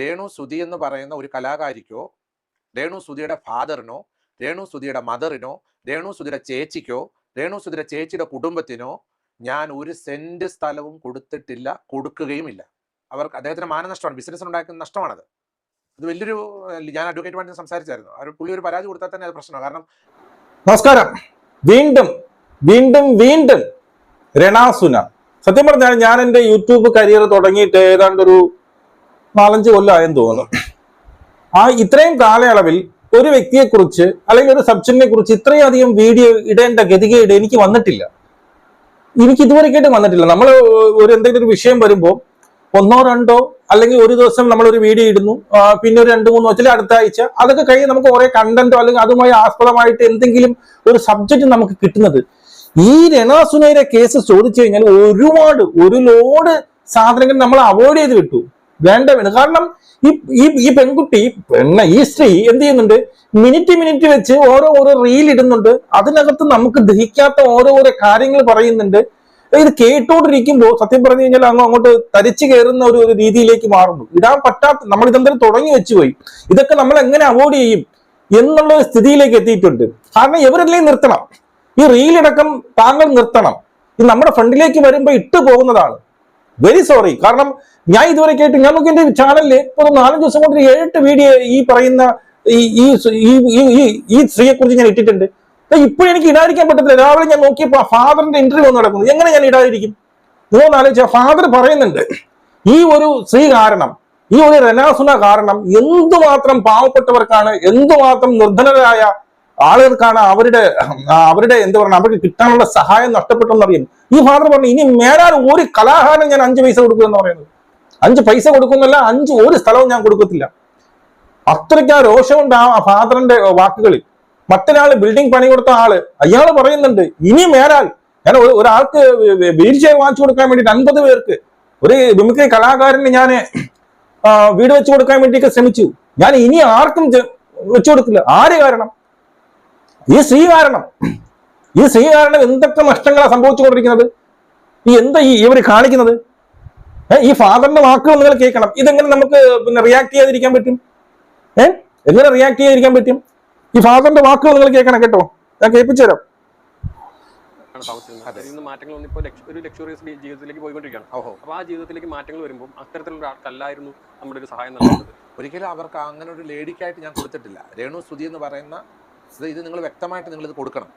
രേണു സുധി എന്ന് പറയുന്ന ഒരു കലാകാരിക്കോ രേണു സുധിയുടെ ഫാദറിനോ രേണു സുധിയുടെ മദറിനോ രേണു സുധിയുടെ ചേച്ചിക്കോ രേണു സുധിയുടെ ചേച്ചിയുടെ കുടുംബത്തിനോ ഞാൻ ഒരു സെന്റ് സ്ഥലവും കൊടുത്തിട്ടില്ല കൊടുക്കുകയുമില്ല. അവർക്ക് അദ്ദേഹത്തിന് മാനനഷ്ടമാണ് ബിസിനസ്സിന് ഉണ്ടാക്കുന്ന നഷ്ടമാണത്. അത് വലിയൊരു ഞാൻ അഡ്വക്കേറ്റ് വേണ്ടി സംസാരിച്ചായിരുന്നു. അവർ പുള്ളി ഒരു പരാതി കൊടുത്താൽ തന്നെ അത് പ്രശ്നമാണ്. കാരണം നമസ്കാരം. വീണ്ടും വീണ്ടും വീണ്ടും രണാസുന. സത്യം പറഞ്ഞാൽ ഞാൻ എന്റെ യൂട്യൂബ് കരിയർ തുടങ്ങിയിട്ട് ഏതാണ്ട് ഒരു നാലഞ്ച് കൊല്ലമായെന്ന് തോന്നുന്നു. ആ ഇത്രയും കാലയളവിൽ ഒരു വ്യക്തിയെക്കുറിച്ച് അല്ലെങ്കിൽ ഒരു സബ്ജക്റ്റിനെ കുറിച്ച് ഇത്രയും അധികം വീഡിയോ ഇടേണ്ട ഗതികേട് എനിക്ക് വന്നിട്ടില്ല. എനിക്ക് ഇതുവരെക്കായിട്ടും വന്നിട്ടില്ല. നമ്മൾ ഒരു എന്തെങ്കിലും ഒരു വിഷയം വരുമ്പോൾ ഒന്നോ രണ്ടോ അല്ലെങ്കിൽ ഒരു ദിവസം നമ്മൾ ഒരു വീഡിയോ ഇടുന്നു. പിന്നെ ഒരു രണ്ട് മൂന്നോ ചില അടുത്ത ആഴ്ച അതൊക്കെ കഴിഞ്ഞ് നമുക്ക് കുറെ കണ്ടന്റോ അല്ലെങ്കിൽ അതുമായി ആസ്പദമായിട്ട് എന്തെങ്കിലും ഒരു സബ്ജക്റ്റ് നമുക്ക് കിട്ടുന്നത്. ഈ രണാസുനയുടെ കേസ് ചോദിച്ചു കഴിഞ്ഞാൽ ഒരുപാട് ഒരു ലോഡ് സാധനങ്ങൾ നമ്മൾ അവോയ്ഡ് ചെയ്ത് വിട്ടു. വേണ്ട വേണ്ട കാരണം ഈ ഈ പെൺകുട്ടി പെണ്ണ ഈ സ്ത്രീ എന്ത് ചെയ്യുന്നുണ്ട്? മിനിറ്റ് മിനിറ്റ് വെച്ച് ഓരോ ഓരോ റീൽ ഇടുന്നുണ്ട്. അതിനകത്ത് നമുക്ക് ദഹിക്കാത്ത ഓരോ ഓരോ കാര്യങ്ങൾ പറയുന്നുണ്ട്. ഇത് കേട്ടോണ്ടിരിക്കുമ്പോൾ സത്യം പറഞ്ഞു കഴിഞ്ഞാൽ അങ്ങ് അങ്ങോട്ട് തരിച്ചു കയറുന്ന ഒരു ഒരു രീതിയിലേക്ക് മാറുന്നു. ഇടാൻ പറ്റാത്ത നമ്മൾ ഇതെന്തായാലും തുടങ്ങി വെച്ചു പോയി. ഇതൊക്കെ നമ്മൾ എങ്ങനെ അവോയ്ഡ് ചെയ്യും എന്നുള്ള ഒരു സ്ഥിതിയിലേക്ക് എത്തിയിട്ടുണ്ട്. കാരണം ഇവരെല്ലാം നിർത്തണം. ഈ റീലടക്കം താങ്കൾ നിർത്തണം. ഇത് നമ്മുടെ ഫ്രണ്ടിലേക്ക് വരുമ്പോൾ ഇട്ടു പോകുന്നതാണ്. വെരി സോറി കാരണം ഞാൻ ഇതുവരെ കേട്ട് ഞാൻ നോക്കി എന്റെ ചാനലിൽ ഇപ്പൊ നാലഞ്ച് ദിവസം കൊണ്ട് ഏഴെട്ട് വീഡിയോ ഈ പറയുന്ന ഈ ഈ ഈ- സ്ത്രീയെ കുറിച്ച് ഞാൻ ഇട്ടിട്ടുണ്ട്. ഇപ്പോഴും എനിക്ക് ഇടാതിരിക്കാൻ പറ്റത്തില്ല. രാവിലെ ഞാൻ നോക്കിയപ്പോൾ ഫാദറിന്റെ ഇന്റർവ്യൂ നടക്കുന്നു. എങ്ങനെ ഞാൻ ഇടാതിരിക്കും? നിങ്ങൾ ഫാദർ പറയുന്നുണ്ട് ഈ ഒരു സ്ത്രീ കാരണം ഈ ഒരു രനാസുന കാരണം എന്തുമാത്രം പാവപ്പെട്ടവർക്കാണ് എന്തുമാത്രം നിർധനരായ ആളുകൾക്കാണ് അവരുടെ അവരുടെ എന്താ പറയുക അവർക്ക് കിട്ടാനുള്ള സഹായം നഷ്ടപ്പെട്ടെന്നറിയും. ഈ ഫാദർ പറഞ്ഞു ഇനി മേലാൽ ഒരു കലാഹാരം ഞാൻ അഞ്ച് പൈസ കൊടുക്കുമെന്ന് പറയുന്നത്. അഞ്ച് പൈസ കൊടുക്കുന്നല്ല അഞ്ച് ഒരു സ്ഥലവും ഞാൻ കൊടുക്കത്തില്ല. അത്രയ്ക്ക് ആ രോഷമുണ്ട് ആ ഫാദറിന്റെ വാക്കുകളിൽ മറ്റൊരാൾ ബിൽഡിംഗ് പണി കൊടുത്ത ആൾ അയാൾ പറയുന്നുണ്ട് ഇനി മേലാൽ ഞാൻ ഒരാൾക്ക് വീൽ ചെയർ വാങ്ങിച്ചു കൊടുക്കാൻ വേണ്ടിയിട്ട് അൻപത് പേർക്ക് ഒരു മിമിക്രി കലാകാരന് ഞാൻ വീട് വെച്ച് കൊടുക്കാൻ വേണ്ടിയൊക്കെ ശ്രമിച്ചു. ഞാൻ ഇനി ആർക്കും വെച്ചു കൊടുക്കില്ല. ആര് കാരണം? ഈ സ്ത്രീ കാരണം ഈ സ്ത്രീ കാരണം എന്തൊക്കെ നഷ്ടങ്ങളാണ് സംഭവിച്ചുകൊണ്ടിരിക്കുന്നത്? ഈ എന്താ ഈ ഇവർ കാണിക്കുന്നത്? ഈ ഫാദറിന്റെ വാക്കുകൾ നിങ്ങൾ കേൾക്കണം. ഇതെങ്ങനെ നമുക്ക് പിന്നെ റിയാക്ട് ചെയ്യാതിരിക്കാൻ പറ്റും? ഏ എങ്ങനെ റിയാക്ട് ചെയ്യാതിരിക്കാൻ പറ്റും? ഈ ഫാദറിന്റെ വാക്കുകൾ നിങ്ങൾ കേൾക്കണം കേട്ടോ. ഞാൻ കേൾപ്പിച്ചു തരാം. മാറ്റങ്ങൾ ഇപ്പോൾ ഒരു ലക്ഷറിയസ് ജീവിതത്തിലേക്ക് പോയിക്കൊണ്ടിരിക്കുകയാണ്. അപ്പോൾ ആ ജീവിതത്തിലേക്ക് മാറ്റങ്ങൾ വരുമ്പോൾ അത്തരത്തിലുള്ള ആൾക്കല്ലായിരുന്നു നമ്മുടെ ഒരു സഹായം നൽകുന്നത്. ഒരിക്കലും അവർക്ക് അങ്ങനെ ഒരു ലേഡിക്കായിട്ട് ഞാൻ കൊടുത്തിട്ടില്ല. രേണു സുധി എന്ന് പറയുന്ന ഇത് നിങ്ങൾ വ്യക്തമായിട്ട് നിങ്ങളിത് കൊടുക്കണം.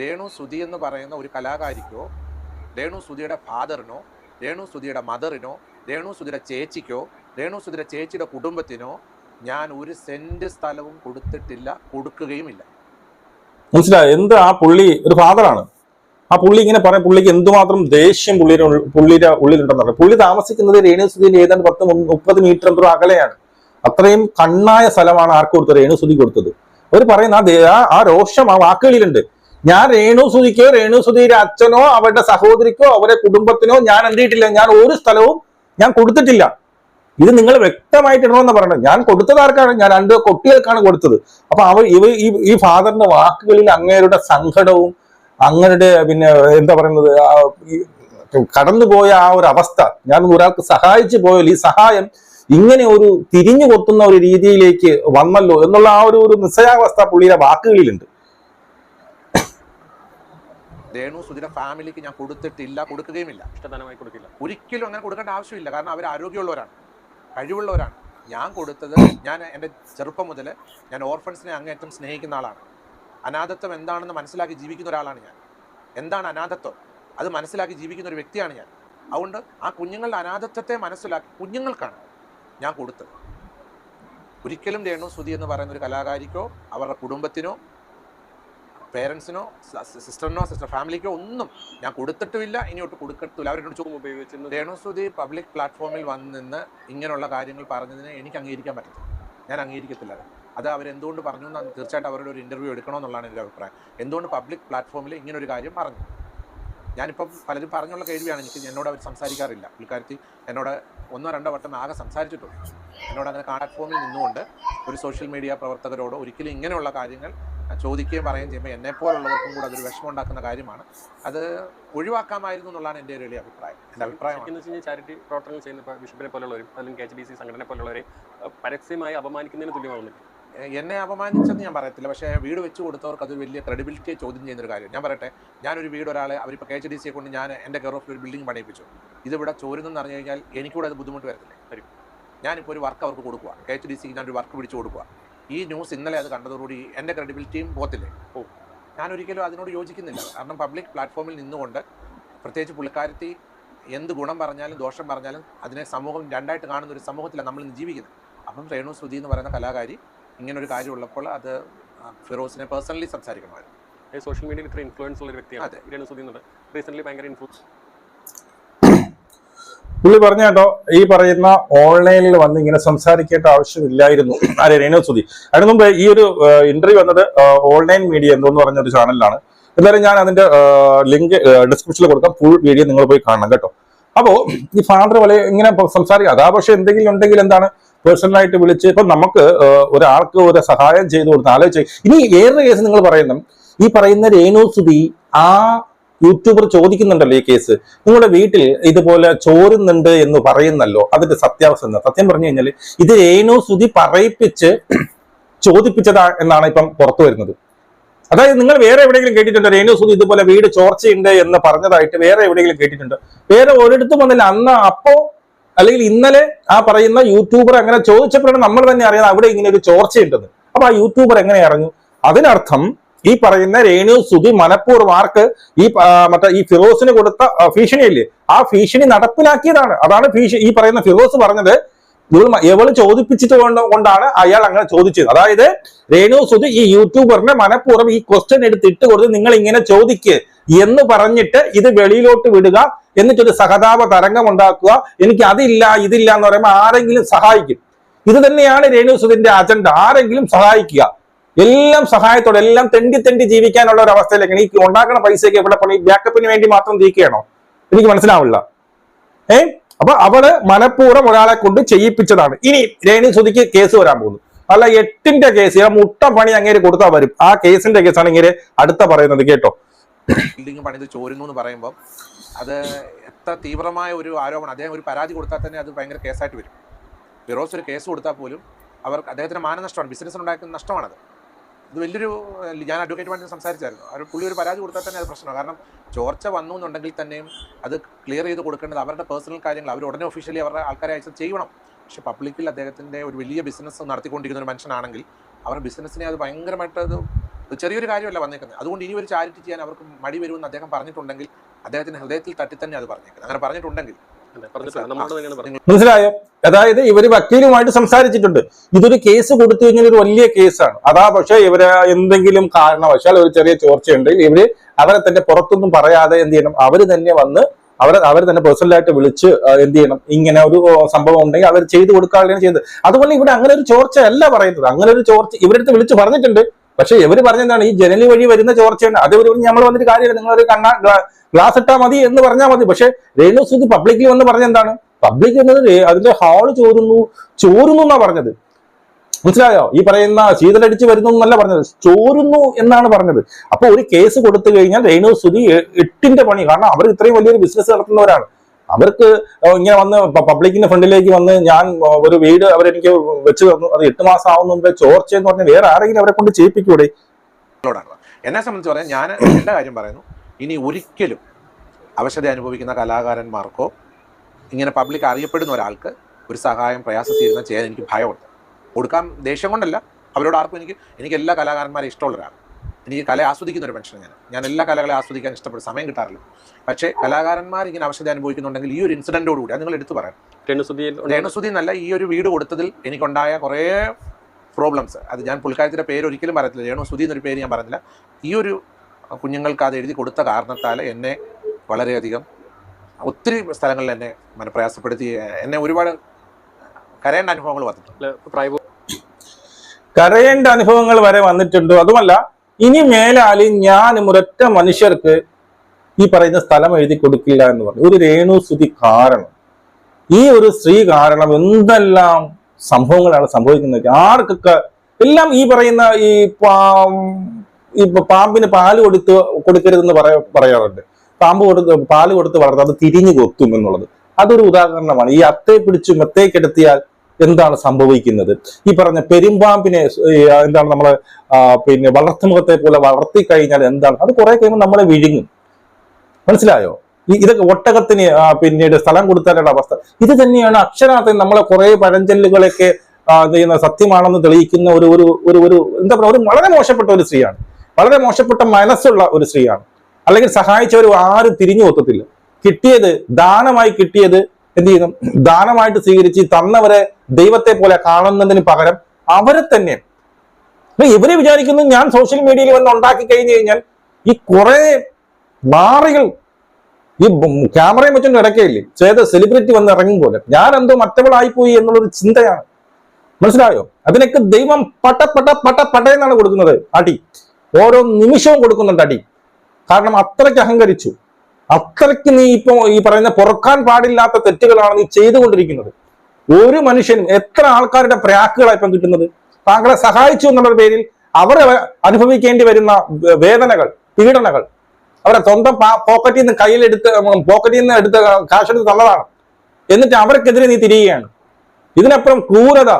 രേണു സുധി എന്ന് പറയുന്ന ഒരു കലാകാരിക്കോ രേണു സുധിയുടെ ഫാദറിനോ രേണു സുധിയുടെ മദറിനോ രേണു സുധിയുടെ ചേച്ചിക്കോ രേണു സുധിയുടെ ചേച്ചിയുടെ കുടുംബത്തിനോ ഞാൻ ഒരു സെന്റ് സ്ഥലവും കൊടുത്തിട്ടില്ല കൊടുക്കുകയുമില്ല. മനസ്സിലായി? എന്ത് ആ പുള്ളി ഒരു ഫാദറാണ്. ആ പുള്ളി ഇങ്ങനെ പറയാം പുള്ളിക്ക് എന്തുമാത്രം ദേഷ്യം പുള്ളിയുടെ പുള്ളിയുടെ ഉള്ളിലുണ്ടെന്ന് പറഞ്ഞു പുള്ളി താമസിക്കുന്നത് രേണുസുദ്ദീൻ ഏതാണ്ട് പത്ത് മുപ്പത് മീറ്റർ എന്തോ അകലെയാണ്. അത്രയും കണ്ണായ സ്ഥലമാണ് ആർക്ക് കൊടുത്തത്? രേണുസുതി കൊടുത്തത്. അവർ പറയുന്ന ആ രോഷം ആ വാക്കുകളിലുണ്ട്. ഞാൻ രേണു സുതിക്കോ രേണു സുതിയുടെ അച്ഛനോ അവരുടെ സഹോദരിക്കോ അവരുടെ കുടുംബത്തിനോ ഞാൻ എന്തിയിട്ടില്ല. ഞാൻ ഒരു സ്ഥലവും ഞാൻ കൊടുത്തിട്ടില്ല. ഇത് നിങ്ങൾ വ്യക്തമായിട്ട് ഇടണമെന്ന് പറയണം ഞാൻ കൊടുത്തത് ആർക്കാണ്? ഞാൻ രണ്ട് കുട്ടികൾക്കാണ് കൊടുത്തത്. അപ്പൊ അവർ ഇവ ഈ ഫാദറിന്റെ വാക്കുകളിൽ അങ്ങേരുടെ സങ്കടവും അങ്ങയുടെ പിന്നെ എന്താ പറയുന്നത് കടന്നുപോയ ആ ഒരു അവസ്ഥ ഞാൻ ഒരാൾക്ക് സഹായിച്ചു പോയാൽ ഈ സഹായം ഇങ്ങനെ ഒരു തിരിഞ്ഞു കൊത്തുന്ന ഒരു രീതിയിലേക്ക് വന്നല്ലോ എന്നുള്ള ആ ഒരു ഒരു നിസ്സയാവസ്ഥ പുള്ളിയുടെ വാക്കുകളിലുണ്ട്. രേണു സുധിയുടെ ഫാമിലിക്ക് ഞാൻ കൊടുത്തിട്ടില്ല കൊടുക്കുകയുമില്ല. ഇഷ്ടദാനമായി കൊടുക്കില്ല. ഒരിക്കലും അങ്ങനെ കൊടുക്കേണ്ട ആവശ്യമില്ല. കാരണം അവർ ആരോഗ്യമുള്ളവരാണ് കഴിവുള്ളവരാണ്. ഞാൻ കൊടുത്തത് ഞാൻ എന്റെ ചെറുപ്പം മുതൽ ഞാൻ ഓർഫൻസിനെ അങ്ങേറ്റം സ്നേഹിക്കുന്ന ആളാണ്. അനാഥത്വം എന്താണെന്ന് മനസ്സിലാക്കി ജീവിക്കുന്ന ഒരാളാണ് ഞാൻ. എന്താണ് അനാഥത്വം? അത് മനസ്സിലാക്കി ജീവിക്കുന്ന ഒരു വ്യക്തിയാണ് ഞാൻ. അതുകൊണ്ട് ആ കുഞ്ഞുങ്ങളുടെ അനാഥത്വത്തെ മനസ്സിലാക്കി കുഞ്ഞുങ്ങൾക്കാണ് ഞാൻ കൊടുത്തത് ഒരിക്കലും രേണു സുതി എന്ന് പറയുന്ന ഒരു കലാകാരിക്കോ അവരുടെ കുടുംബത്തിനോ പേരൻസിനോ സിസ്റ്ററിനോ സിസ്റ്റർ ഫാമിലിക്കോ ഒന്നും ഞാൻ കൊടുത്തിട്ടുമില്ല ഇനിയോട്ട് കൊടുക്കത്തില്ല അവരോട് ചോദ്യം ഉപയോഗിച്ചിരുന്നു രേണുസുതി പബ്ലിക് പ്ലാറ്റ്ഫോമിൽ വന്ന് നിന്ന് ഇങ്ങനെയുള്ള കാര്യങ്ങൾ പറഞ്ഞതിന് എനിക്ക് അംഗീകരിക്കാൻ പറ്റില്ല ഞാൻ അംഗീകരിക്കത്തില്ല അത്. അത് അവരെന്തുകൊണ്ട് പറഞ്ഞു എന്ന് തീർച്ചയായിട്ടും അവരുടെ ഒരു ഇന്റർവ്യൂ എടുക്കണമെന്നുള്ളതാണ് എന്റെ അഭിപ്രായം. എന്തുകൊണ്ട് പബ്ലിക് പ്ലാറ്റ്ഫോമിൽ ഇങ്ങനൊരു കാര്യം പറഞ്ഞു? ഞാനിപ്പം പലരും പറഞ്ഞുള്ള കേൾവിയാണ് എനിക്ക് എന്നോട് അവർ സംസാരിക്കാറില്ല. പുള്ളിക്കാരത്തി എന്നോട് ഒന്നോ രണ്ടോ വട്ടം ആകെ സംസാരിച്ചിട്ടുണ്ട്. എന്നോട് അങ്ങനെ പ്ലാറ്റ്ഫോമിൽ നിന്നുകൊണ്ട് ഒരു സോഷ്യൽ മീഡിയ പ്രവർത്തകരോട് ഒരിക്കലും ഇങ്ങനെയുള്ള കാര്യങ്ങൾ ചോദിക്കുകയും പറയുകയും ചെയ്യുമ്പോൾ എന്നെപ്പോലുള്ളവർക്കും കൂടെ അതൊരു വിഷമം ഉണ്ടാക്കുന്ന കാര്യമാണ്. അത് ഒഴിവാക്കാമായിരുന്നു എന്നുള്ളതാണ് എന്റെ ഒരു വലിയ അഭിപ്രായം. എന്റെ അഭിപ്രായം എന്ന് വെച്ച് കഴിഞ്ഞാൽ ചാരിറ്റി പ്രവർത്തനങ്ങൾ ചെയ്യുന്ന ബിഷപ്പിനെ പോലുള്ളവരും അല്ലെങ്കിൽ കെ എച്ച് ഡി സി സംഘടന പോലുള്ളവരെ പരസ്യമായി അപമാനിക്കുന്നതിന് തുല്യമാവുന്നില്ല. എ- എന്നെ അപമാനിച്ചെന്ന് ഞാൻ പറയത്തില്ല. പക്ഷേ വീട് വെച്ച് കൊടുത്തവർക്ക് അതൊരു വലിയ ക്രെഡിബിലിറ്റിയെ ചോദ്യം ചെയ്യുന്ന ഒരു കാര്യം. ഞാൻ പറയട്ടെ ഞാനൊരു വീട് ഒരാളെ അവരിപ്പോൾ കെ എച്ച് ഡി സിയെ കൊണ്ട് ഞാൻ എന്റെ കെയർ ഓഫ് ഒരു ബിൽഡിംഗ് പണിയിപ്പിച്ചു. ഇതിവിടെ ചോരുന്നെന്ന് അറിഞ്ഞു കഴിഞ്ഞാൽ എനിക്കൂടെ അത് ബുദ്ധിമുട്ട് വരത്തില്ലേ. വരും. ഞാനിപ്പോൾ ഒരു വർക്ക് അവർക്ക് കൊടുക്കുക കെ എച്ച് ഡി സിക്ക് ഞാനൊരു വർക്ക് പിടിച്ചു കൊടുക്കുക ഈ ന്യൂസ് ഇന്നലെ അത് കണ്ടതോടുകൂടി എന്റെ ക്രെഡിബിലിറ്റിയും പോകത്തില്ലേ? ഓ ഞാനൊരിക്കലും അതിനോട് യോജിക്കുന്നില്ല. കാരണം പബ്ലിക് പ്ലാറ്റ്ഫോമിൽ നിന്നുകൊണ്ട് പ്രത്യേകിച്ച് പുള്ളിക്കാരത്തി എന്ത് ഗുണം പറഞ്ഞാലും ദോഷം പറഞ്ഞാലും അതിനെ സമൂഹം രണ്ടായിട്ട് കാണുന്ന ഒരു സമൂഹത്തിലാണ് നമ്മൾ ജീവിക്കുന്നത്. അപ്പം രേണു സുധി എന്ന് പറയുന്ന കലാകാരി ഇങ്ങനെ കാര്യമുള്ളപ്പോൾ കാര്യം ഉള്ളപ്പോൾ അത് ഫിറോസിനെ പേഴ്സണലി സംസാരിക്കണമായിരുന്നു. സോഷ്യൽ മീഡിയയിൽ ഇത്ര ഇൻഫ്ലുവൻസ് ഉള്ള ഒരു വ്യക്തിയാണ് റീസെന്റ് ഭയങ്കര ഇൻഫ്ലുവൻസ് പുള്ളി പറഞ്ഞ കേട്ടോ ഈ പറയുന്ന ഓൺലൈനിൽ വന്ന് ഇങ്ങനെ സംസാരിക്കേണ്ട ആവശ്യമില്ലായിരുന്നു. ആരെ? രേണു സുധി അതിനു മുമ്പ് ഈ ഒരു ഇന്റർവ്യൂ വന്നത് ഓൺലൈൻ മീഡിയ എന്തോന്ന് പറഞ്ഞ ഒരു ചാനലിലാണ് എന്തായാലും ഞാൻ അതിന്റെ ലിങ്ക് ഡിസ്ക്രിപ്ഷനിൽ കൊടുക്കാം. ഫുൾ വീഡിയോ നിങ്ങൾ പോയി കാണണം കേട്ടോ. അപ്പോ ഈ ഫാദർ പോലെ ഇങ്ങനെ സംസാരിക്കുക അതാ പക്ഷെ എന്തെങ്കിലും ഉണ്ടെങ്കിൽ എന്താണ്? പേഴ്സണലായിട്ട് വിളിച്ച് ഇപ്പൊ നമുക്ക് ഒരാൾക്ക് ഒരു സഹായം ചെയ്തു കൊടുത്ത് ആലോചിച്ച് ഇനി വേറൊരു കേസ് നിങ്ങൾ പറയുന്നു. ഈ പറയുന്ന രേണു സുധി ആ യൂട്യൂബർ ചോദിക്കുന്നുണ്ടല്ലോ ഈ കേസ്. നിങ്ങളുടെ വീട്ടിൽ ഇതുപോലെ ചോരുന്നുണ്ട് എന്ന് പറയുന്നല്ലോ. അതിന്റെ സത്യാവസ്ഥ എന്താ? സത്യം പറഞ്ഞു കഴിഞ്ഞാൽ ഇത് രേണു സുധി പറയിപ്പിച്ച് ചോദിപ്പിച്ചതാ എന്നാണ് ഇപ്പം പുറത്തു വരുന്നത്. അതായത് നിങ്ങൾ വേറെ എവിടെയെങ്കിലും കേട്ടിട്ടുണ്ടോ? രേണു സുധി ഇതുപോലെ വീട് ചോർച്ചയുണ്ട് എന്ന് പറഞ്ഞതായിട്ട് വേറെ എവിടെയെങ്കിലും കേട്ടിട്ടുണ്ടോ? വേറെ ഒരിടത്തും വന്നില്ല. അന്ന് അപ്പോ അല്ലെങ്കിൽ ഇന്നലെ ആ പറയുന്ന യൂട്യൂബർ അങ്ങനെ ചോദിച്ചപ്പോഴാണ് നമ്മൾ തന്നെ അറിയാതെ അവിടെ ഇങ്ങനെ ഒരു ചോർച്ചയുണ്ടെന്ന്. അപ്പൊ ആ യൂട്യൂബർ എങ്ങനെ അറിഞ്ഞു? അതിനർത്ഥം ഈ പറയുന്ന രേണു സുധി മനപ്പൂർവം ആർക്ക് ഈ മറ്റേ ഈ ഫിറോസിന് കൊടുത്ത ഭീഷണി ഭീഷണിയില്ലേ? ആ ഭീഷണി നടപ്പിലാക്കിയതാണ്. അതാണ് ഭീഷണി ഈ പറയുന്ന ഫിറോസ് പറഞ്ഞത് ഇവൾ ഇവൾ ചോദിപ്പിച്ചിട്ട് കൊണ്ട് കൊണ്ടാണ് അയാൾ അങ്ങനെ ചോദിച്ചത്. അതായത് രേണു സുധി ഈ യൂട്യൂബറിനെ മനഃപൂർവം ഈ ക്വസ്റ്റ്യൻ എടുത്ത് ഇട്ട് കൊടുത്ത് നിങ്ങൾ ഇങ്ങനെ ചോദിക്ക് എന്ന് പറഞ്ഞിട്ട് ഇത് വെളിയിലോട്ട് വിടുക എന്നിട്ടൊരു സഹതാപ തരംഗം ഉണ്ടാക്കുക. എനിക്ക് അതില്ല ഇതില്ല എന്ന് പറയുമ്പോൾ ആരെങ്കിലും സഹായിക്കും. ഇത് തന്നെയാണ് രേണു സുധിന്റെ അജണ്ട ആരെങ്കിലും സഹായിക്കുക. എല്ലാം സഹായത്തോടെ എല്ലാം തെണ്ടി തെണ്ടി ജീവിക്കാനുള്ള ഒരു അവസ്ഥയിലേക്ക് ഈ ഉണ്ടാക്കുന്ന പൈസയ്ക്ക് എവിടെ പണി? ബാക്കപ്പിന് വേണ്ടി മാത്രം തീക്കുകയാണോ എനിക്ക് മനസ്സിലാവില്ല. ഏ? അപ്പൊ അവൾ മനഃപൂർവം ഒരാളെ കൊണ്ട് ചെയ്യിപ്പിച്ചതാണ്. ഇനി രേണി സുധിക്ക് കേസ് വരാൻ പോകുന്നു. അല്ല എട്ടിന്റെ കേസ് മുട്ട പണി അങ്ങേര് കൊടുത്താൽ വരും. ആ കേസിന്റെ കേസാണ് ഇങ്ങനെ അടുത്ത പറയുന്നത് കേട്ടോ. ബിൽഡിംഗ് പണിത് ചോരുന്നു എന്ന് പറയുമ്പോൾ അത് എത്ര തീവ്രമായ ഒരു ആരോപണം. അദ്ദേഹം ഒരു പരാതി കൊടുത്താൽ തന്നെ അത് ഭയങ്കര കേസായിട്ട് വരും. ഫിറോസ് ഒരു കേസ് കൊടുത്താൽ പോലും അവർക്ക് അദ്ദേഹത്തിന് മാനനഷ്ടമാണ്. ബിസിനസ്സിനുണ്ടാക്കുന്ന നഷ്ടമാണത്. ഇത് വലിയൊരു ഞാൻ അഡ്വക്കേറ്റുമായിട്ട് സംസാരിച്ചായിരുന്നു. അവർ പുള്ളി ഒരു പരാതി കൊടുത്താൽ തന്നെ അത് പ്രശ്നമാണ്. കാരണം ചോർച്ച വന്നു എന്നുണ്ടെങ്കിൽ തന്നെയും അത് ക്ലിയർ ചെയ്ത് കൊടുക്കേണ്ടത് അവരുടെ പേഴ്സണൽ കാര്യങ്ങൾ അവർ ഉടനെ ഒഫീഷ്യലി അവരുടെ ആൾക്കാരെ അയച്ച് ചെയ്യണം. പക്ഷെ പബ്ലിക്കിൽ അദ്ദേഹത്തിന്റെ ഒരു വലിയ ബിസിനസ് നടത്തിക്കൊണ്ടിരിക്കുന്ന ഒരു മനുഷ്യനാണെങ്കിൽ അവരുടെ ബിസിനസ്സിനെ അത് ഭയങ്കരമായിട്ട് അത് ചെറിയൊരു കാര്യമല്ല വന്നേക്കുന്നത്. അതുകൊണ്ട് ഇനി ഒരു ചാരിറ്റി ചെയ്യാൻ അവർക്ക് മടി വരുമെന്ന് അദ്ദേഹം പറഞ്ഞിട്ടുണ്ടെങ്കിൽ അദ്ദേഹത്തിന്റെ ഹൃദയത്തിൽ തട്ടി തന്നെ അത് പറഞ്ഞേക്കുന്നത്. അങ്ങനെ പറഞ്ഞിട്ടുണ്ടെങ്കിൽ മനസ്സിലായോ? അതായത് ഇവർ വക്കീലുമായിട്ട് സംസാരിച്ചിട്ടുണ്ട്. ഇതൊരു കേസ് കൊടുത്തു കഴിഞ്ഞാൽ ഒരു വലിയ കേസാണ്. അതാ പക്ഷെ ഇവർ എന്തെങ്കിലും കാരണവശാൽ ഒരു ചെറിയ ചോർച്ചയുണ്ട്. ഇവർ അവരെ തന്നെ പുറത്തൊന്നും പറയാതെ എന്ത് ചെയ്യണം? അവർ തന്നെ വന്ന് അവരെ അവർ തന്നെ പേഴ്സണലായിട്ട് വിളിച്ച് എന്ത് ചെയ്യണം? ഇങ്ങനെ ഒരു സംഭവം ഉണ്ടെങ്കിൽ അവർ ചെയ്തു കൊടുക്കാതെയാണ് ചെയ്യുന്നത്. അതുപോലെ ഇവിടെ അങ്ങനെ ഒരു ചോർച്ച അല്ല പറയുന്നത്. അങ്ങനെ ഒരു ചോർച്ച ഇവരടുത്ത് വിളിച്ച് പറഞ്ഞിട്ടുണ്ട്. പക്ഷെ ഇവർ പറഞ്ഞെന്താണ്? ഈ ജനലി വഴി വരുന്ന ചോർച്ചയാണ് അത് ഇവർ നമ്മൾ വന്നിട്ട് കാര്യമില്ല. നിങ്ങളൊരു കണ്ണാ ഗ്ലാസ് ഇട്ടാൽ മതി എന്ന് പറഞ്ഞാൽ മതി. പക്ഷെ രേണു സുധി പബ്ലിക്കിൽ വന്ന് പറഞ്ഞെന്താണ്? പബ്ലിക് എന്നത് അതിന്റെ ഹാൾ ചോരുന്നു ചോരുന്നു എന്നാ പറഞ്ഞത്. മനസ്സിലായോ? ഈ പറയുന്ന ശീതലടിച്ച് വരുന്നു എന്നല്ല പറഞ്ഞത്. ചോരുന്നു എന്നാണ് പറഞ്ഞത്. അപ്പൊ ഒരു കേസ് കൊടുത്തു കഴിഞ്ഞാൽ രേണു സുധി എട്ടിന്റെ പണി. കാരണം അവർ ഇത്രയും വലിയൊരു ബിസിനസ് നടത്തുന്നവരാണ്. അവർക്ക് ഇങ്ങനെ വന്ന് പബ്ലിക്കിന്റെ ഫ്രണ്ടിലേക്ക് വന്ന് ഞാൻ ഒരു വീട് അവരെനിക്ക് വെച്ച് തന്നു. അത് എട്ട് മാസം ആവുന്ന മുമ്പേ ചോർച്ച എന്ന് പറഞ്ഞാൽ വേറെ ആരെങ്കിലും അവരെ കൊണ്ട് ചെയ്യിപ്പിക്കൂടെ? എന്നെ സംബന്ധിച്ച് പറയാൻ ഞാൻ എന്റെ കാര്യം പറയുന്നു. ഇനി ഒരിക്കലും അവശത അനുഭവിക്കുന്ന കലാകാരന്മാർക്കോ ഇങ്ങനെ പബ്ലിക് അറിയപ്പെടുന്ന ഒരാൾക്ക് ഒരു സഹായം പ്രയാസത്തിരുന്ന ചെയ്യാൻ എനിക്ക് ഭയമുണ്ട്. കൊടുക്കാൻ ദേഷ്യം കൊണ്ടല്ല. അവരോട് ആർക്കും എനിക്ക് എനിക്ക് എല്ലാ കലാകാരന്മാരെ ഇഷ്ടമുള്ള എനിക്ക് കല ആസ്വദിക്കുന്ന ഒരു മനുഷ്യൻ ഞാൻ. ഞാൻ എല്ലാ കലകളെ ആസ്വദിക്കാൻ ഇഷ്ടപ്പെടും. സമയം കിട്ടാറില്ല. പക്ഷേ കലാകാരന്മാർ ഇങ്ങനെ അവശത അനുഭവിക്കുന്നുണ്ടെങ്കിൽ ഈ ഒരു ഇൻസിഡന്റോട് കൂടി അത് നിങ്ങൾ എടുത്തു പറയാം രേണുസുതി എന്നല്ല ഈ ഒരു വീട് കൊടുത്തതിൽ എനിക്കുണ്ടായ കുറേ പ്രോബ്ലംസ് അത് ഞാൻ പുള്ളിക്കാരത്തിന്റെ പേര് ഒരിക്കലും പറയത്തില്ല. രേണുസുതി എന്നൊരു പേര് ഞാൻ പറഞ്ഞില്ല. ഈ ഒരു കുഞ്ഞുങ്ങൾക്ക് അത് എഴുതി കൊടുത്ത കാരണത്താൽ എന്നെ വളരെയധികം ഒത്തിരി സ്ഥലങ്ങളിൽ എന്നെ മനപ്രയാസപ്പെടുത്തി എന്നെ ഒരുപാട് കരയേണ്ട അനുഭവങ്ങൾ വന്നിട്ടുണ്ട്. കരയേണ്ട അനുഭവങ്ങൾ വരെ വന്നിട്ടുണ്ട്. അതുമല്ല ഇനി മേലാലി ഞാൻ ഒരൊറ്റ മനുഷ്യർക്ക് ഈ പറയുന്ന സ്ഥലം എഴുതി കൊടുക്കില്ല എന്ന് പറഞ്ഞു. ഒരു രേണുസ്തുതി കാരണം. ഈ ഒരു സ്ത്രീ കാരണം എന്തെല്ലാം സംഭവങ്ങളാണ് സംഭവിക്കുന്നത്? ആർക്കൊക്കെ എല്ലാം ഈ പറയുന്ന ഈ ഇപ്പൊ പാമ്പിന് പാൽ കൊടുത്ത് കൊടുക്കരുതെന്ന് പറയ പറയാറുണ്ട്. പാമ്പ് കൊടുത്ത് പാൽ കൊടുത്ത് വളർത്തുക അത് തിരിഞ്ഞു കൊത്തും എന്നുള്ളത്. അതൊരു ഉദാഹരണമാണ്. ഈ അത്തയെ പിടിച്ചു മെത്തേക്കെടുത്തിയാൽ എന്താണ് സംഭവിക്കുന്നത്? ഈ പറഞ്ഞ പെരുമ്പാമ്പിനെ എന്താണ് നമ്മൾ പിന്നെ വളർത്തുമുഖത്തെ പോലെ വളർത്തി കഴിഞ്ഞാൽ എന്താണ്? അത് കുറെ കഴിയുമ്പോൾ നമ്മളെ വിഴുങ്ങും. മനസ്സിലായോ? ഇതൊക്കെ ഒട്ടകത്തിന് പിന്നീട് സ്ഥലം കൊടുത്താലുള്ള അവസ്ഥ. ഇത് തന്നെയാണ് അക്ഷരാർത്ഥം നമ്മളെ കുറെ പഴഞ്ചൊല്ലുകളൊക്കെ ചെയ്യുന്ന സത്യമാണെന്ന് തെളിയിക്കുന്ന ഒരു ഒരു ഒരു ഒരു എന്താ പറയുക ഒരു വളരെ മോശപ്പെട്ട ഒരു സ്ത്രീയാണ്. വളരെ മോശപ്പെട്ട മനസ്സുള്ള ഒരു സ്ത്രീയാണ്. അല്ലെങ്കിൽ സഹായിച്ചവർ ആരും തിരിഞ്ഞു ഒത്തത്തില്ല കിട്ടിയത് ദാനമായി കിട്ടിയത് എന്ത് ചെയ്യുന്നു ദാനമായിട്ട് സ്വീകരിച്ച് തന്നവരെ ദൈവത്തെ പോലെ കാണുന്നതിന് പകരം അവരെ തന്നെ. ഇവർ വിചാരിക്കുന്നു ഞാൻ സോഷ്യൽ മീഡിയയിൽ വന്ന് ഉണ്ടാക്കി കഴിഞ്ഞു കഴിഞ്ഞാൽ ഈ കുറെ മാറികൾ ഈ ക്യാമറയും വെച്ചൊന്നും ഇടയ്ക്കില്ലേ ചെയ്ത സെലിബ്രിറ്റി വന്ന് ഇറങ്ങും പോലെ. ഞാൻ എന്തോ മറ്റവളായി പോയി എന്നുള്ളൊരു ചിന്തയാണ്. മനസ്സിലായോ? അതിനൊക്കെ ദൈവം പട്ട പട്ട പട്ട പട്ട എന്നാണ് കൊടുക്കുന്നത് അടി. ഓരോ നിമിഷവും കൊടുക്കുന്നുണ്ട് അടി. കാരണം അത്രയ്ക്ക് അഹങ്കരിച്ചു. അത്രയ്ക്ക് നീ ഇപ്പൊ ഈ പറയുന്ന പുറക്കാൻ പാടില്ലാത്ത തെറ്റുകളാണ് നീ ചെയ്തുകൊണ്ടിരിക്കുന്നത്. ഒരു മനുഷ്യനും എത്ര ആൾക്കാരുടെ പ്രാക്കുകളാണ് ഇപ്പം കിട്ടുന്നത്? താങ്കളെ സഹായിച്ചു എന്നുള്ള പേരിൽ അവർ അനുഭവിക്കേണ്ടി വരുന്ന വേദനകൾ പീഡനകൾ അവരെ സ്വന്തം പോക്കറ്റിൽ നിന്ന് കയ്യിലെടുത്ത് പോക്കറ്റിൽ നിന്ന് എടുത്ത് കാശെടുത്ത് തന്നതാണ് എന്നിട്ട് അവർക്കെതിരെ നീ തിരിയുകയാണ്. ഇതിനപ്പുറം ക്രൂരത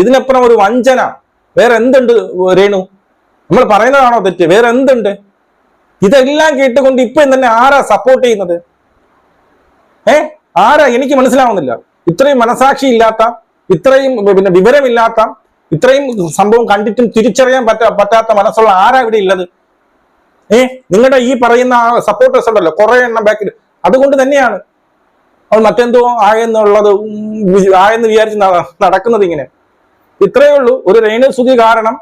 ഇതിനപ്പുറം ഒരു വഞ്ചന. വേറെ എന്തുണ്ട് രേണു? നമ്മൾ പറയുന്നതാണോ തെറ്റ്? വേറെ എന്തുണ്ട്? ഇതെല്ലാം കേട്ടുകൊണ്ട് ഇപ്പൊ തന്നെ ആരാ സപ്പോർട്ട് ചെയ്യുന്നത്? ഏ? ആരാ? എനിക്ക് മനസ്സിലാവുന്നില്ല. ഇത്രയും മനസാക്ഷി ഇല്ലാത്ത ഇത്രയും പിന്നെ വിവരമില്ലാത്ത ഇത്രയും സംഭവം കണ്ടിട്ടും തിരിച്ചറിയാൻ പറ്റാ പറ്റാത്ത മനസ്സുള്ള ആരാ ഇവിടെ ഉള്ളത് ഏ? നിങ്ങളുടെ ഈ പറയുന്ന സപ്പോർട്ടേഴ്സ് ഉണ്ടല്ലോ കുറെ എണ്ണം ബാക്കിൽ അതുകൊണ്ട് തന്നെയാണ്. അവൾ മറ്റെന്തോ ആയെന്നുള്ളത് ആയെന്ന് വിചാരിച്ച് നടക്കുന്നത് ഇങ്ങനെ. ഇത്രയേ ഉള്ളൂ. ഒരു രേണുസുഖി കാരണം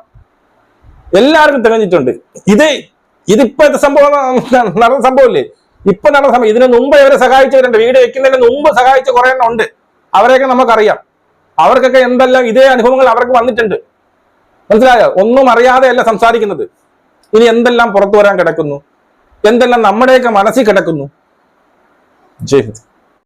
എല്ലാവർക്കും തികഞ്ഞിട്ടുണ്ട് ഇത് ഇതിപ്പോഴത്തെ സംഭവം നടന്ന സംഭവമില്ലേ? ഇപ്പൊ നടന്ന സംഭവം. ഇതിനു മുമ്പ് ഇവരെ സഹായിച്ചവരുണ്ട്. വീട് വെക്കുന്നതിന് മുമ്പ് സഹായിച്ച കുറെ എണ്ണം ഉണ്ട്. അവരെയൊക്കെ നമുക്കറിയാം. അവർക്കൊക്കെ എന്തെല്ലാം ഇതേ അനുഭവങ്ങൾ അവർക്ക് വന്നിട്ടുണ്ട്. മനസ്സിലായോ? ഒന്നും അറിയാതെയല്ല സംസാരിക്കുന്നത്. ഇനി എന്തെല്ലാം പുറത്തു വരാൻ കിടക്കുന്നു? എന്തെല്ലാം നമ്മുടെയൊക്കെ മനസ്സിൽ കിടക്കുന്നു? ജയ്